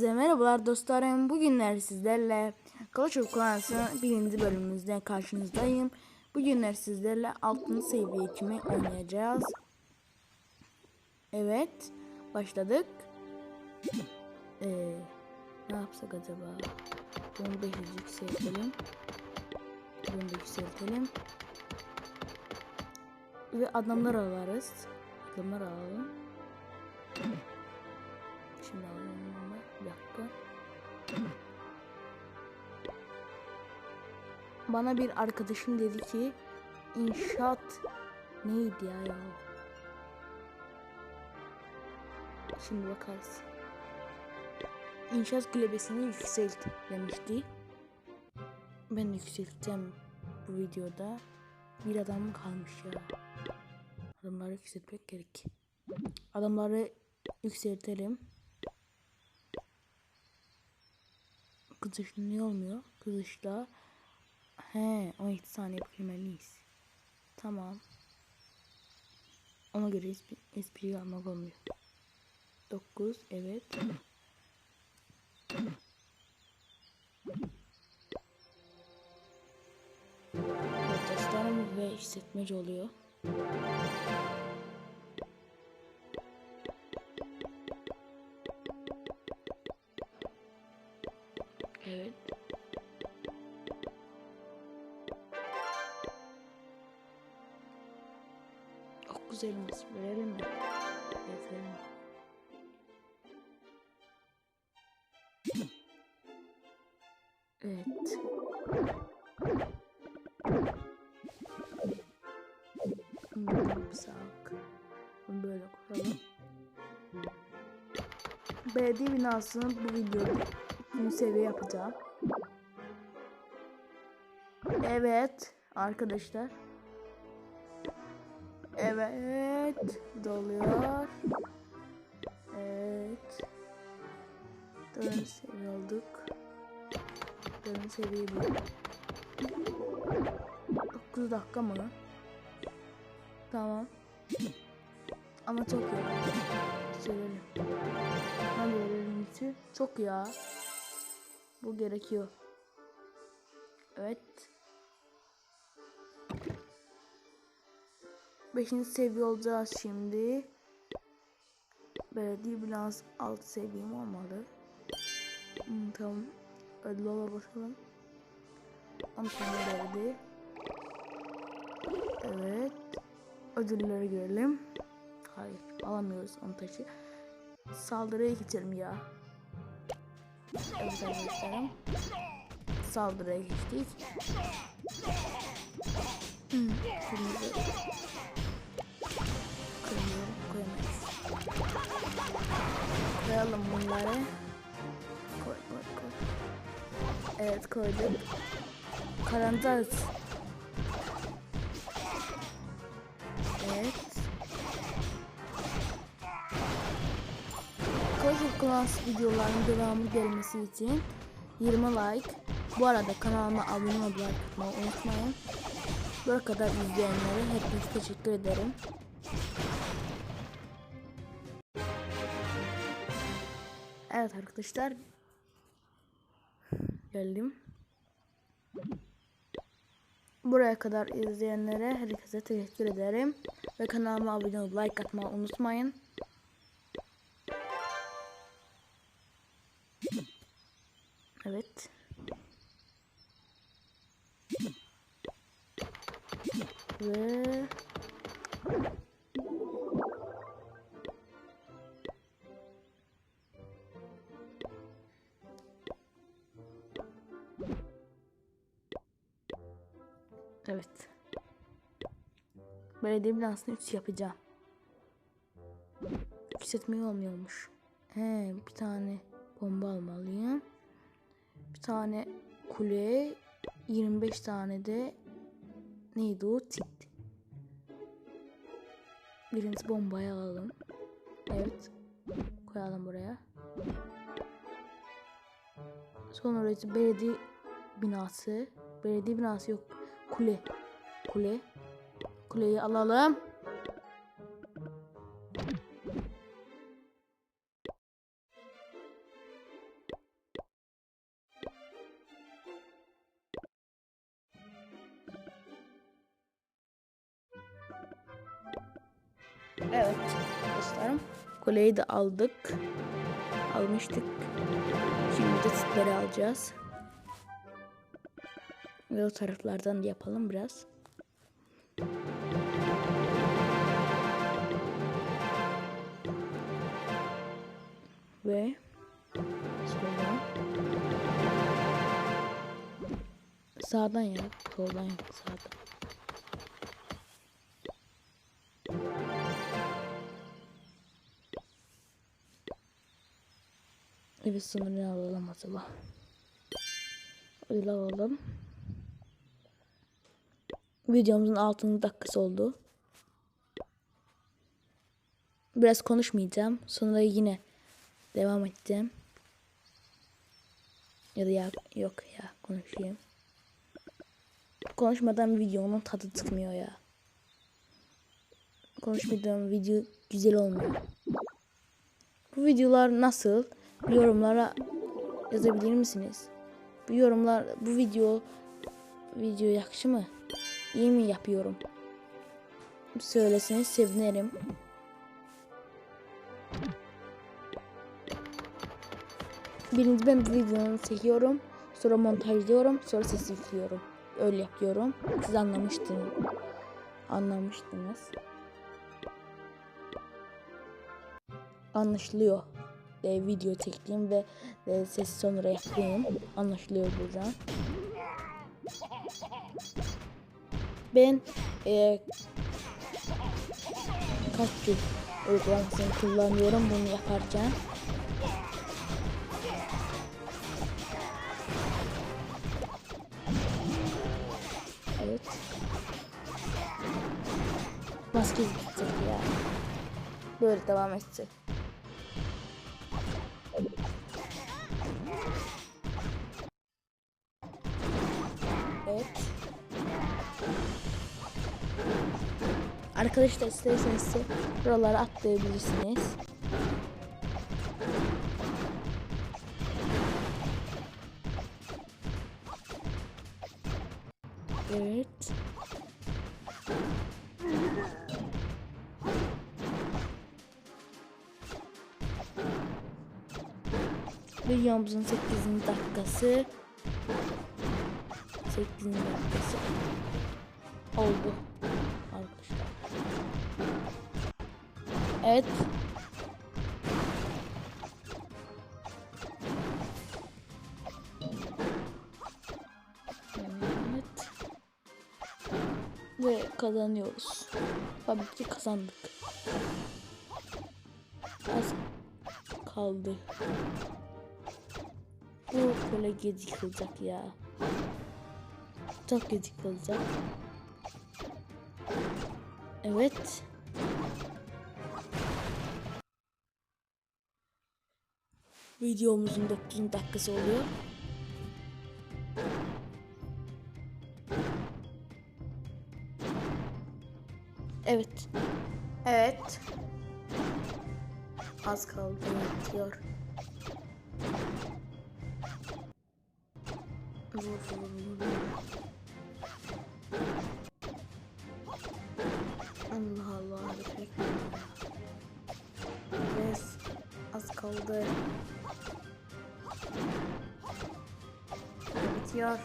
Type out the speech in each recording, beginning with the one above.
Herkese merhabalar dostlarım. Bugünler sizlerle Kılıç Okuyası birinci bölümümüzde karşınızdayım. Bugünler sizlerle altın seviye kimi oynayacağız. Evet, başladık. Ee, ne yapsak acaba? Bunu da yükseltelim. Bunu da yükseltelim. Ve adamlar alarız. Adamlar alalım. Şimdi alalım Bana bir arkadaşım dedi ki inşaat neydi ya ya? Şimdi bakarız. İnşaat kulübesini yükselt demişti. Ben yükselteceğim bu videoda. Bir adam kalmış ya. Adamları yükseltmek gerek. Adamları yükseltelim. Kızış ne olmuyor? Kızışta he 12 saniye bitirmeliyiz. Tamam. Ona göre espri, espri almak olmuyor. 9 evet. Tasarım ve işletmeci oluyor. Çok güzel olmuş. Verelim mi? Verelim. Evet. Hmm. Bunu böyle koyalım. Belediye binasını bu videoda seviye yapacağım. Evet arkadaşlar. Evet doluyor. Evet. Dördüncü seviye olduk. Dördüncü seviye bu. 9 dakika mı? Tamam. Ama çok iyi. Söyleyelim. Ben verelim için. Çok ya. Bu gerekiyor. Evet. Beşinci seviye olacağız şimdi. Belediye biraz alt seviyem olmalı. Hmm, tamam. Ödüle bakalım. 10 tane verdi. Evet. Ödülleri görelim. Hayır alamıyoruz onu taşı. Saldırıya geçelim ya. Evet arkadaşlarım. Saldırıya geçtik. Hmm, kırmızı. Kırmızı koyamayız. Koyalım bunları. Koy koy koy. Evet koyduk. Karantaz. Evet. Koşu Class videoların devamı gelmesi için 20 like. Bu arada kanalıma abone olmayı unutmayın. Buraya kadar izleyenlere hepinize teşekkür ederim. Evet arkadaşlar. Geldim. Buraya kadar izleyenlere herkese teşekkür ederim. Ve kanalıma abone olup like atmayı unutmayın. Ve Evet. Belediye binasını 3 yapacağım. Yükseltmeyi olmuyormuş. He, bir tane bomba almalıyım. Bir tane kule, 25 tane de neydi o? Tit. Birinci bombayı alalım. Evet. Koyalım buraya. Sonra belediye binası. Belediye binası yok. Kule. Kule. Kuleyi alalım. Evet dostlarım. Kuleyi de aldık. Almıştık. Şimdi de tipleri alacağız. Ve o taraflardan da yapalım biraz. Ve soldan. Sağdan yap. Soldan yap. Sağdan. Evet sınırını alalım acaba. Öyle alalım. Videomuzun 6. dakikası oldu. Biraz konuşmayacağım. Sonra yine devam edeceğim. Ya da ya, yok ya konuşayım. Konuşmadan videonun tadı çıkmıyor ya. Konuşmadığım video güzel olmuyor. Bu videolar nasıl? Yorumlara yazabilir misiniz? Bu yorumlar bu video video yakışı mı? İyi mi yapıyorum? Söyleseniz sevinirim. Birinci ben bu videonu çekiyorum. Sonra montajlıyorum. Sonra ses yüklüyorum. Öyle yapıyorum. Siz anlamıştınız. Anlamıştınız. Anlaşılıyor. E, video çektiğim ve e, sesi sonra yaptığım anlaşılıyor buradan. Ben e, kaç uygulamasını kullanıyorum bunu yaparken. Evet. Maske gidecek ya. Böyle devam edecek. Evet. Arkadaşlar isterseniz buralara atlayabilirsiniz. Evet. Videomuzun 8. dakikası 8. dakikası oldu arkadaşlar. Evet. Evet. Ve kazanıyoruz. Tabii ki kazandık. Az kaldı. Bu böyle gecik olacak ya. Çok gecik olacak. Evet. Videomuzun 9. dakikası oluyor. Evet. Evet. Az kaldı bitiyor. Vur vur vur. Allah Allah. Yes. Az kaldı. Bitiyor.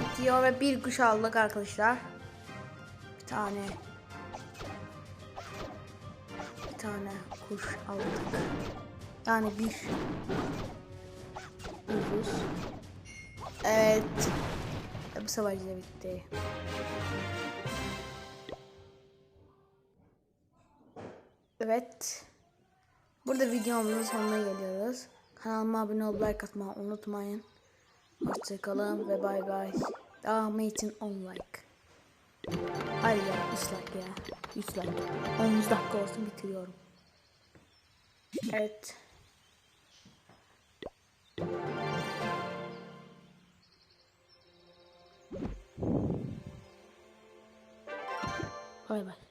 Bitiyor ve bir kuş aldık arkadaşlar. Bir tane. Bir tane kuş aldık. Yani bir. Ucuz. Evet. Bu da bitti. Evet. Burada videomuzun sonuna geliyoruz. Kanalıma abone olup like atmayı unutmayın. Hoşçakalın ve bay bay. Devam için 10 like. Hayır ya 3 like ya. 3 like. 10 dakika olsun bitiriyorum. Evet. Bay bay.